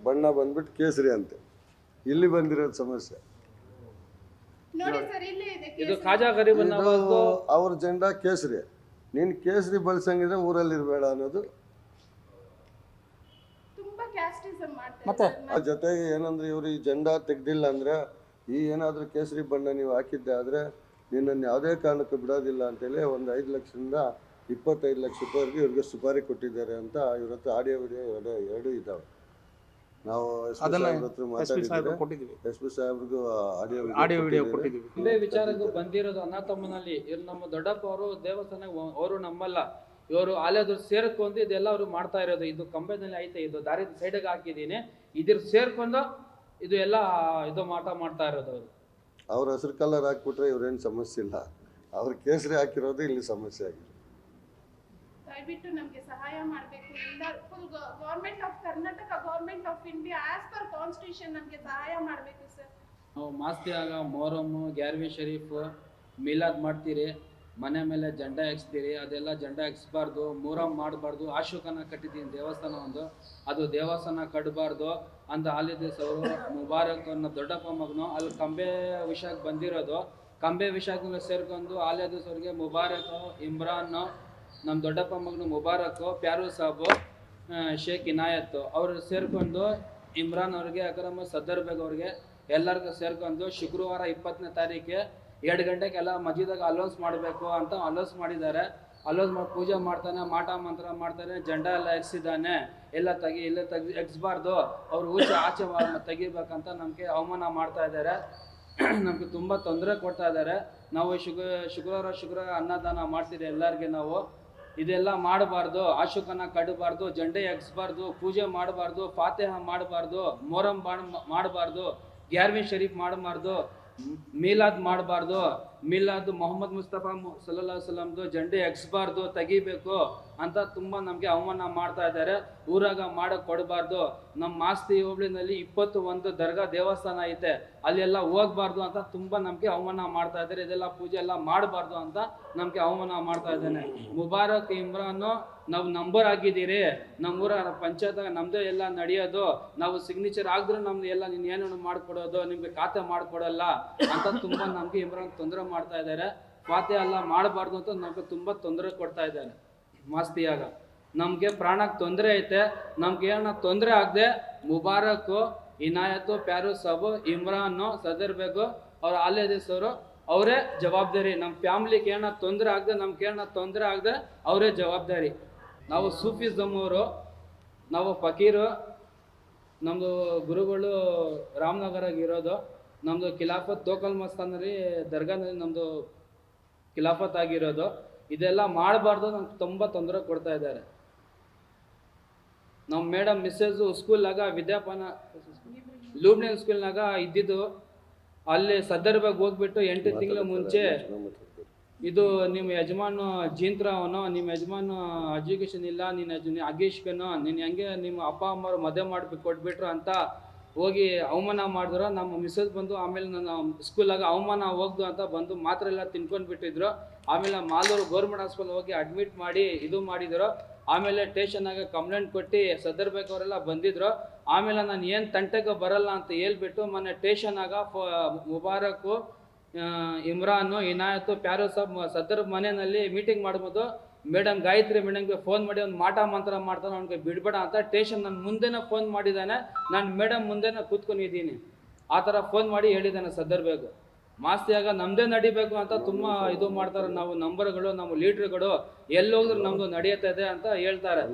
ಬಣ್ಣ ಬಂದ್ಬಿಟ್ಟು ಕೇಸರಿ ಅಂತೆ. ಇಲ್ಲಿ ಬಂದಿರೋದು ಸಮಸ್ಯೆ. ನೋಡಿ ಸರ್ ಇಲ್ಲೇ ಇದೆ ಇದು ಖಾಜಾ ಗರೀಬ್ ಇದು ಅವ್ರ ಜೆಂಡಾ ಕೇಸರಿ. ನೀನ್ ಕೇಸರಿ ಬಳಸಂಗಿದ್ರೆ ಊರಲ್ಲಿ ಇರಬೇಡ ಅನ್ನೋದು ಮತ್ತೆ? ಜೊತೆಗೆ ಏನಂದ್ರೆ ಇವರು ಈ ಜೆಂಡಾ ತೆಗ್ದಿಲ್ಲ ಅಂದ್ರೆ ಈ ಏನಾದ್ರೂ ಕೇಸರಿ ಬಣ್ಣ ನೀವು ಹಾಕಿದ್ದೆ ಆದ್ರೆ ನಿನ್ನನ್ನು ಯಾವುದೇ ಕಾರಣಕ್ಕೂ ಬಿಡೋದಿಲ್ಲ ಅಂತೇಳಿ ಒಂದು ಐದು ಲಕ್ಷದಿಂದ ಇಪ್ಪತ್ತೈದು ಲಕ್ಷ ರೂಪಾಯಿವರೆಗೆ ಇವ್ರಿಗೆ ಸುಪಾರಿ ಕೊಟ್ಟಿದ್ದಾರೆ ಅಂತ ಇವ್ರ ಹತ್ರ ಆಡಿಯೋ ವಿಡಿಯೋ ಎರಡು ಎರಡೂ ಇದ್ದಾವೆ ನಾವು ಎಸ್ ಪಿ ಅದನ್ನ ಸಾಹೇಬ್ರ ಕೊಟ್ಟಿದ್ದೀವಿ. ಎಸ್ ಪಿ ಸಾಹೇಬ್ರಿಗೂ ಆಡಿಯೋ ಆಡಿಯೋ ವಿಡಿಯೋ ಕೊಟ್ಟಿದ್ದೀವಿ. ಇದೇ ವಿಚಾರಕ್ಕೂ ಬಂದಿರೋದು ಅಣ್ಣ ತಮ್ಮನಲ್ಲಿ ಇವ್ರು ನಮ್ಮ ದೊಡ್ಡಪ್ಪ ಅವರು ದೇವಸ್ಥಾನ ಅವರು ನಮ್ಮಲ್ಲ. ಇವರು ಆಲೆದ್ರು ಸೇರ್ಕೊಂಡು ಇದೆಲ್ಲ ಅವರು ಮಾಡ್ತಾ ಇರೋದು. ಇದು ಕಂಬದಲ್ಲಿ ಐತೆ ಇದು ದಾರಿ ಸೈಡಿಗೆ ಹಾಕಿದ್ದೀನಿ. ಇದ್ರ ಸೇರ್ಕೊಂಡು ಇದು ಎಲ್ಲ ಇದು ಮಾಟ ಮಾಡ್ತಾ ಇರೋದು ಅವರು. ಅವ್ರ ಹಸಿರು ಕಲರ್ ಹಾಕ್ಬಿಟ್ರೆ ಇವ್ರೇನು ಸಮಸ್ಯೆ ಇಲ್ಲ. ಅವ್ರ ಕೇಸರಿ ಹಾಕಿರೋದು ಇಲ್ಲಿ ಸಮಸ್ಯೆ ಆಗಿದೆ. ದಯವಿಟ್ಟು ನಮಗೆ ಸಹಾಯ ಮಾಡಬೇಕು. ಇಲ್ಲ full government of Karnataka government of India as per constitution ನಮಗೆ ಸಹಾಯ ಮಾಡಬೇಕು ಸರ್ ನಾವು ಮಾಸ್ತಿಯಾಗ ಮೊಹರಮ್ಮು ಗ್ಯಾರ್ವಿ ಶರೀಫ್, ಮಿಲಾದ್ ಮಾಡ್ತೀರಿ, ಮನೆ ಮೇಲೆ ಜಂಡ ಎಕ್ಸ್ತೀರಿ ಅದೆಲ್ಲ ಜಂಡ ಎಕ್ಸ್ಬಾರ್ದು ಮೂರಮ್ ಮಾಡಬಾರ್ದು, ಆಶೋಕನ ಕಟ್ಟಿದ್ದೀನಿ ದೇವಸ್ಥಾನ ಒಂದು, ಅದು ದೇವಸ್ಥಾನ ಕಟ್ಟಬಾರ್ದು ಅಂತ ಆಲಿದೇಸ್ ಅವರು ಮುಬಾರಕ್ ಅನ್ನೋ ದೊಡ್ಡಪ್ಪ ಮಗನು, ಅಲ್ಲಿ ಕಂಬೆ ವಿಷಯಕ್ಕೆ ಬಂದಿರೋದು, ಕಂಬೆ ವಿಷಯಕ್ಕೆ ಸೇರ್ಕೊಂಡು ಆಲಿಯಾದೇಸ್ ಅವ್ರಿಗೆ ಮುಬಾರಕ್, ಇಮ್ರಾನ್ ನಮ್ಮ ದೊಡ್ಡಪ್ಪ ಮಗನು ಮುಬಾರಕು, ಪ್ಯಾರು ಸಾಬು ಶೇಖ್ ಇನಾಯತ್ ಅವರು ಸೇರ್ಕೊಂಡು ಇಮ್ರಾನ್ ಅವ್ರಿಗೆ, ಅಕ್ರಮ ಸದ್ದರ್ ಬೇಗ್ ಅವ್ರಿಗೆ ಎಲ್ಲರಿಗೂ ಸೇರ್ಕೊಂಡು ಶುಕ್ರವಾರ ಇಪ್ಪತ್ತನೇ ತಾರೀಕಿಗೆ ಎರಡು ಗಂಟೆಗೆ ಎಲ್ಲ ಮಜೀದಾಗ ಅಲೌನ್ಸ್ ಮಾಡಬೇಕು ಅಂತ ಅಲೌನ್ಸ್ ಮಾಡಿದ್ದಾರೆ. ಅಲೌನ್ಸ್ ಮಾಡಿ ಪೂಜೆ ಮಾಡ್ತಾನೆ, ಮಾಟ ಮಂತ್ರ ಮಾಡ್ತಾನೆ, ಜಂಡ ಎಲ್ಲ ಎಗ್ಸಿದ್ದಾನೆ. ಎಲ್ಲ ತೆಗಿ ಎಲ್ಲ ತೆಗಿ ಎಗ್ಸ್ಬಾರ್ದು. ಅವ್ರು ಊಚೆ ಆಚೆ ತೆಗಿಬೇಕಂತ ನಮಗೆ ಅವಮಾನ ಮಾಡ್ತಾ ಇದ್ದಾರೆ. ನಮಗೆ ತುಂಬ ತೊಂದರೆ ಕೊಡ್ತಾ ಇದ್ದಾರೆ. ನಾವು ಶುಕ್ರ ಶುಕ್ರವಾರ ಶುಕ್ರವಾರ ಅನ್ನದಾನ ಮಾಡ್ತೀರಿ ಎಲ್ಲರಿಗೆ ನಾವು ಇದೆಲ್ಲ ಮಾಡಬಾರ್ದು ಆಶುಕನ ಕಡಬಾರ್ದು, ಜಂಡೆ ಎಗ್ಸ್ಬಾರ್ದು, ಪೂಜೆ ಮಾಡಬಾರ್ದು, ಫಾತೆಹ ಮಾಡಬಾರ್ದು ಮೊರಂ ಮಾಡಬಾರ್ದು, ಗ್ಯಾರ್ವಿ ಶರೀಫ್ ಮಾಡಬಾರ್ದು, ಮೀಲಾದ್ ಮಾಡಬಾರ್ದು. ಮೀಲಾದ್ ಮೊಹಮ್ಮದ್ ಮುಸ್ತಫಾ ಅಲೈಹಿ ವಸಲ್ಲಂದು ಜಂಡೆ ಎಗ್ಸ್ಬಾರ್ದು, ತೆಗಿಬೇಕು ಅಂತ ತುಂಬ ನಮಗೆ ಅವಮಾನ ಮಾಡ್ತಾ ಇದ್ದಾರೆ. ಊರಾಗ ಮಾಡಕ್ ಕೊಡಬಾರ್ದು. ನಮ್ಮ ಮಾಸ್ತಿ ಹೋಬಳಿನಲ್ಲಿ ಇಪ್ಪತ್ತು ಒಂದು ದರ್ಗಾ ದೇವಸ್ಥಾನ ಐತೆ. ಅಲ್ಲೆಲ್ಲ ಹೋಗ್ಬಾರ್ದು ಅಂತ ತುಂಬ ನಮಗೆ ಅವಮಾನ ಮಾಡ್ತಾ ಇದ್ದಾರೆ. ಇದೆಲ್ಲ ಪೂಜೆ ಎಲ್ಲ ಮಾಡಬಾರ್ದು ಅಂತ ನಮಗೆ ಅವಮಾನ ಮಾಡ್ತಾ ಇದ್ದಾನೆ. ಮುಬಾರಕ್ ಇಮ್ರಾನ್, ನಾವು ನಂಬರ್ ಆಗಿದ್ದೀರಿ ನಮ್ಮೂರ ಪಂಚಾಯತ್ ನಮ್ದೇ ಎಲ್ಲ ನಡೆಯೋದು. ನಾವು ಸಿಗ್ನೇಚರ್ ಆಗಿದ್ರೆ ನಮ್ದು ಎಲ್ಲ ನೀನು ಏನೇನು ಮಾಡ್ಕೊಡೋದು, ನಿಮ್ಗೆ ಖಾತೆ ಮಾಡ್ಕೊಡಲ್ಲ ಅಂತ ತುಂಬ ನಮಗೆ ಇಮ್ರಾನ್ ತೊಂದರೆ ಮಾಡ್ತಾ ಇದ್ದಾರೆ. ಪಾತೆ ಅಲ್ಲ, ಮಾಡಬಾರ್ದು ಅಂತ ನಮಗೆ ತುಂಬ ತೊಂದರೆ ಕೊಡ್ತಾ ಇದ್ದಾರೆ. ಮಾಸ್ತಿಯಾಗ. ನಮಗೆ ಪ್ರಾಣಕ್ಕೆ ತೊಂದರೆ ಐತೆ. ನಮ್ಗೆ ಏನೋ ತೊಂದರೆ ಆಗದೆ ಮುಬಾರಕ್, ಇನಾಯತು ಪ್ಯಾರು ಸಾಬು ಇಮ್ರಾನು, ಸದರ್ ಬೇಗು, ಅವ್ರ ಆಲಿಯಾದೇಸ್ ಅವರು ಜವಾಬ್ದಾರಿ. ನಮ್ಮ ಫ್ಯಾಮ್ಲಿಗೆ ಏನೋ ತೊಂದರೆ ಆಗದೆ, ನಮ್ಗೆ ಏನೋ ತೊಂದರೆ ಆಗದೆ, ಅವರೇ ಜವಾಬ್ದಾರಿ. ನಾವು ಸೂಫಿಸಮ್ ಅವರು ನಾವು ಫಕೀರು ನಮ್ಮದು ಗುರುಗಳು ರಾಮನಗರಾಗ ಇರೋದು. ನಮ್ಮದು ಖಿಲಾಫತ್ ತೋಕಲ್ ರೀ ದರ್ಗಾನಲ್ಲಿ ನಮ್ಮದು ಖಿಲಾಫತ್ ಆಗಿರೋದು. ಇದೆಲ್ಲ ಮಾಡಬಾರ್ದು ನಮ್ಗೆ ತುಂಬ ತೊಂದರೆ ಕೊಡ್ತಾ ಇದ್ದಾರೆ. ನಮ್ಮ ಮೇಡಮ್ ಮಿಸ್ಸಸ್ ಸ್ಕೂಲ್ನಾಗ ವಿದ್ಯಾಪಾನ ಲೂಬ್ನಿಯನ್ ಸ್ಕೂಲ್ನಾಗ ಇದ್ದಿದ್ದು. ಅಲ್ಲಿ ಸದರ್ಭಾಗ ಹೋಗ್ಬಿಟ್ಟು ಎಂಟು ತಿಂಗಳ ಮುಂಚೆ ಇದು ನಿಮ್ಮ ಯಜಮಾನ ಜೀಂತ್ರವನೋ ನಿಮ್ಮ ಯಜಮಾನ ಎಜುಕೇಶನ್ ಇಲ್ಲ ನಿನ್ನ ಯಜ ಅಗೇಶ್ಕನು ನೀನು ಹೆಂಗೆ ನಿಮ್ಮ ಅಪ್ಪ ಅಮ್ಮರು ಮದುವೆ ಮಾಡ್ಬೇಕು ಕೊಟ್ಬಿಟ್ರು ಅಂತ ಹೋಗಿ ಅವಮಾನ ಮಾಡಿದ್ರು ನಮ್ಮ ಮಿಸ್ಸಸ್ ಬಂದು ಆಮೇಲೆ ನನ್ನ ಸ್ಕೂಲಾಗ ಅವಮಾನ ಹೋಗ್ದು ಅಂತ ಬಂದು ಮಾತ್ರ ಎಲ್ಲ ತಿನ್ಕೊಂಡು ಬಿಟ್ಟಿದ್ರು. ಆಮೇಲೆ ಮಾಲೂರು ಗೌರ್ಮೆಂಟ್ ಹಾಸ್ಪಿಟಲ್ ಹೋಗಿ ಅಡ್ಮಿಟ್ ಮಾಡಿ ಇದು ಮಾಡಿದ್ರು. ಆಮೇಲೆ ಸ್ಟೇಷನಾಗ ಕಂಪ್ಲೇಂಟ್ ಕೊಟ್ಟು ಸದರ್ಬೇಕವರೆಲ್ಲ ಬಂದಿದ್ರು. ಆಮೇಲೆ ನಾನು ಏನು ತಂಟೆಗೆ ಬರಲ್ಲ ಅಂತ ಹೇಳ್ಬಿಟ್ಟು ಮೊನ್ನೆ ಸ್ಟೇಷನಾಗ ಮುಬಾರಕು ಆ, ಇಮ್ರಾನು ಇನಾಯತು ಪ್ಯಾರೋ ಸಾಬ್ ಸದರ್ ಮನೆಯಲ್ಲಿ ಮೀಟಿಂಗ್ ಮಾಡ್ಬೋದು. ಮೇಡಮ್ ಗಾಯತ್ರಿ ಮೇಡಮ್ಗೆ ಫೋನ್ ಮಾಡಿ ಒಂದು ಮಾಟ ಮಂತ್ರ ಮಾಡ್ತಾನೆ, ಅವ್ನಿಗೆ ಬಿಡ್ಬೇಡ ಅಂತ ಟೇಷನ್ ನನ್ನ ಮುಂದೆನೇ ಫೋನ್ ಮಾಡಿದ್ದಾನೆ. ನಾನು ಮೇಡಮ್ ಮುಂದೆನೇ ಕೂತ್ಕೊಂಡಿದ್ದೀನಿ ಆ ಥರ ಫೋನ್ ಮಾಡಿ ಹೇಳಿದ್ದಾನೆ ಸದ್ದರ್ಬೇಕು ಮಾಸ್ತಿಯಾಗ ನಮ್ಮದೇ ನಡಿಬೇಕು ಅಂತ ತುಂಬ ಇದು ಮಾಡ್ತಾರೆ. ನಾವು ನಂಬರ್ಗಳು ನಮ್ಮ ಲೀಡ್ರ್ಗಳು ಎಲ್ಲಿ ಹೋದ್ರು ನಮ್ಮದು ನಡೆಯುತ್ತದೆ ಅಂತ ಹೇಳ್ತಾರೆ.